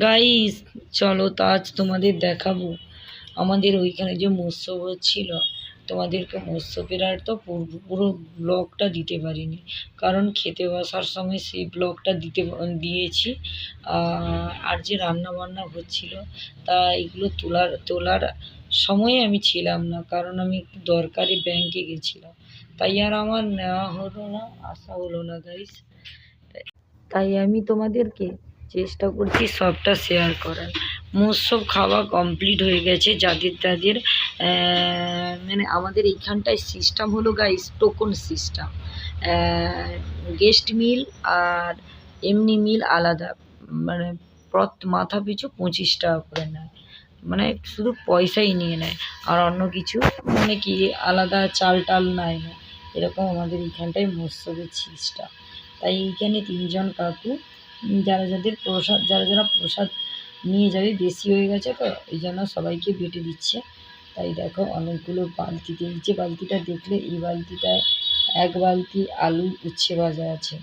Guys চলো তো আজ তোমাদের দেখাবো। আমাদের ওইখানে যে মৎস্য হচ্ছিল, তোমাদেরকে মৎস্যকের আর তো পুরো- ব্লগটা দিতে পারিনি। কারণ খেতে বসার সময় সেই ব্লগটা দিতে, দিয়েছি। আর যে রান্না বান্না হচ্ছিল, তা এগুলো তোলার তোলার সময়ে আমি ছিলাম না, কারণ আমি একটু দরকারি ব্যাংকে গেছিলাম। তাই আর আমার নেওয়া হলো না, আসা হলো না গাইস তাই আমি তোমাদেরকে চেষ্টা করছি সবটা শেয়ার করার। মৎস্য খাওয়া কমপ্লিট হয়ে গেছে, যাদের তাদের মানে আমাদের এইখানটায় সিস্টেম হলো guys token system guest meal আর এমনি মিল আলাদা মানে মাথা পিছু পঁচিশ টাকা করে নেয়। মানে শুধু পয়সাই নিয়ে নেয়। আর অন্য কিছু মানে কি আলাদা চাল টাল নেয় না। এরকম আমাদের এইখানটায় মৎস্যদের সিস্টেম তাই এইখানে তিনজন কাকু যারা যাদের প্রসাদ, যারা যারা প্রসাদ নিয়ে যাবে, বেশি হয়ে গেছে তো, এই জন্য সবাইকে বেটে দিচ্ছে। তাই দেখো অনেকগুলো বালতিতে, এই যে বালতিটা দেখলে, এই বালতিটায় এক বালতি আলু উচ্ছে ভাজা আছে।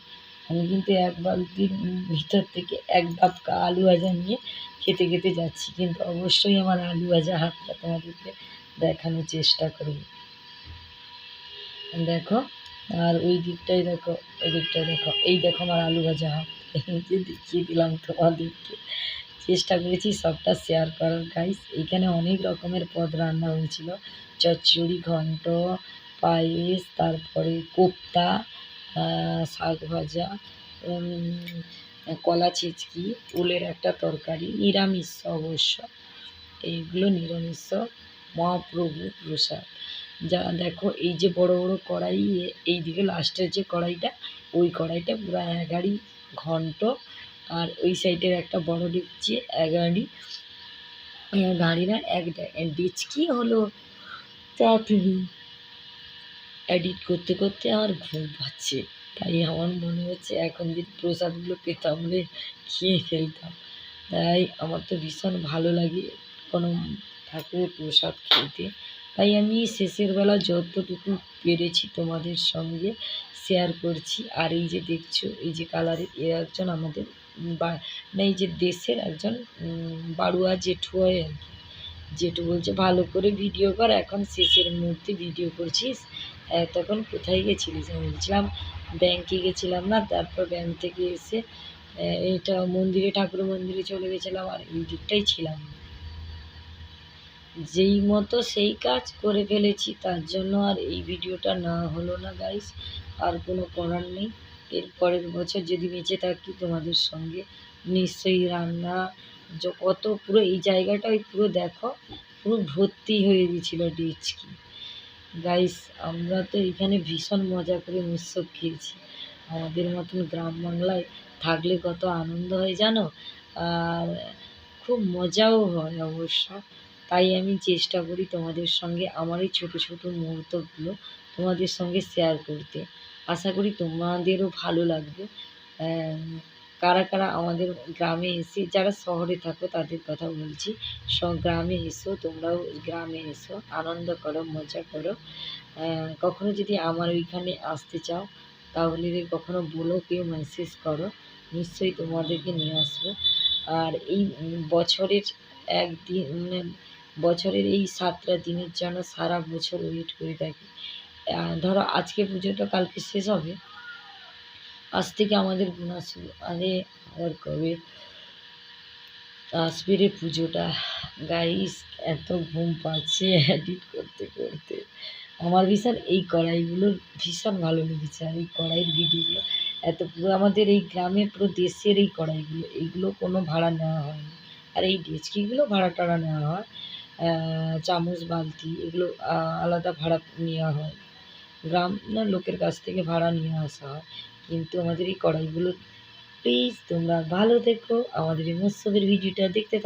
আমি কিন্তু এক বালতির ভিতর থেকে এক ধাপকা আলু ভাজা নিয়ে খেতে খেতে যাচ্ছি, কিন্তু অবশ্যই আমার আলু ভাজা হাতটা তোমাদেরকে দেখানোর চেষ্টা করব। দেখো, আর ওই দিকটায় দেখো, ওই দিকটায় দেখো, এই দেখো আমার আলু ভাজা হাত। যে দেখিয়ে দিলাম তোমাদেরকে চেষ্টা করেছি সবটা শেয়ার করার গাইস এইখানে অনেক রকমের পদ রান্না হয়েছিল। চচ্চড়ি, ঘন্ট, পায়েস, তারপরে কোপ্তা শাক ভাজা কলা চিচকি উলের একটা তরকারি, নিরামিষ অবশ্য। এইগুলো নিরামিষ মহাপ্রভু প্রসাদ। যা, দেখো, এই যে বড় বড় কড়াই এ- এই দিকে লাস্টের যে কড়াইটা, ওই কড়াইটা পুরো এগাড়ি ঘন্ট আর ওই সাইডের একটা বড় ডেকচি এগাড়ি গাড়ি না, এক ডেচকি হলো চাটনি এডিট করতে করতে আমার ঘুম পাচ্ছে। তাই আমার মনে হচ্ছে এখন যদি প্রসাদগুলো পেতাম রে, খেয়ে ফেলতাম। তাই আমার তো ভীষণ ভালো লাগে কোনো ঠাকুরের প্রসাদ খেতে। তাই আমি শেষের বেলা যতটুকু পেরেছি তোমাদের সঙ্গে শেয়ার করছি। আর এই যে দেখছ এই যে কালারের এ একজন আমাদের বা এই যে দেশের একজন বাড়ুয়া জেঠু হয় আর কি। জেঠু বলছে ভালো করে ভিডিও কর এখন শেষের মুহূর্তে ভিডিও করছিস? আহ, তখন কোথায় গেছিলিস? আমি বলছিলাম ব্যাংকে গেছিলাম না তারপর ব্যাংক থেকে এসে এটা মন্দিরে ঠাকুর মন্দিরে চলে গেছিলাম আর এই দিকটাই ছিলাম না। যেই মতো সেই কাজ করে ফেলেছি, তার জন্য আর এই ভিডিওটা না হলো না গাইস আর কোনো করার নেই। এর পরের বছর যদি বেঁচে থাকি তোমাদের সঙ্গে, নিশ্চয়ই রান্না কত পুরো এই জায়গাটাই পুরো দেখো, পুরো ভর্তি হয়ে গেছিল ডেচকি। গাইস আমরা তো এখানে ভীষণ মজা করে উৎসব খেয়েছি। আমাদের মতন গ্রাম বাংলায় থাকলে কত আনন্দ হয় জানো? আর খুব মজাও হয় অবশ্য। তাই আমি চেষ্টা করি তোমাদের সঙ্গে আমার এই ছোটো ছোটো মুহূর্তগুলো তোমাদের সঙ্গে শেয়ার করতে। আশা করি তোমাদেরও ভালো লাগবে। কারা কারা আমাদের গ্রামে এসে, যারা শহরে থাকো তাদের কথা বলছি গ্রামে এসো, তোমরাও গ্রামে এসো, আনন্দ করো, মজা করো। কখনো যদি আমার ওইখানে আসতে চাও, তাহলে কখনো বলো, কেউ মেসেজ করো, নিশ্চয়ই তোমাদেরকে নিয়ে আসব। আর এই বছরের একদিন মানে বছরের এই সাতটা দিনের জন্য সারা বছর ওয়েট করে থাকি। ধরো আজকে পুজোটা কালকে শেষ হবে। আজ থেকে আমাদের গোনা শুরু আরে আর কবে? আসবে পুজোটা। গাইস এত ঘুম পাচ্ছে এডিট করতে করতে। আমার ভীষণ এই কড়াইগুলোর ভীষণ ভালো লেগেছে আর এই কড়াইয়ের ভিডিওগুলো। এত পুরো আমাদের এই গ্রামে পুরো দেশের এই কড়াইগুলো, এইগুলো কোনো ভাড়া নেওয়া হয় না আর এই ডেচকিগুলো ভাড়া টাড়া নেওয়া হয়। চামচ, বালতি, এগুলো আলাদা ভাড়া নেওয়া হয়। গ্রাম না, লোকের কাছ থেকে ভাড়া নিয়ে আসা হয়। কিন্তু আমাদের এই কড়াইগুলো প্লিজ তোমরা ভালো থেকো। আমাদের এই মৎস্যবের ভিডিওটা দেখতে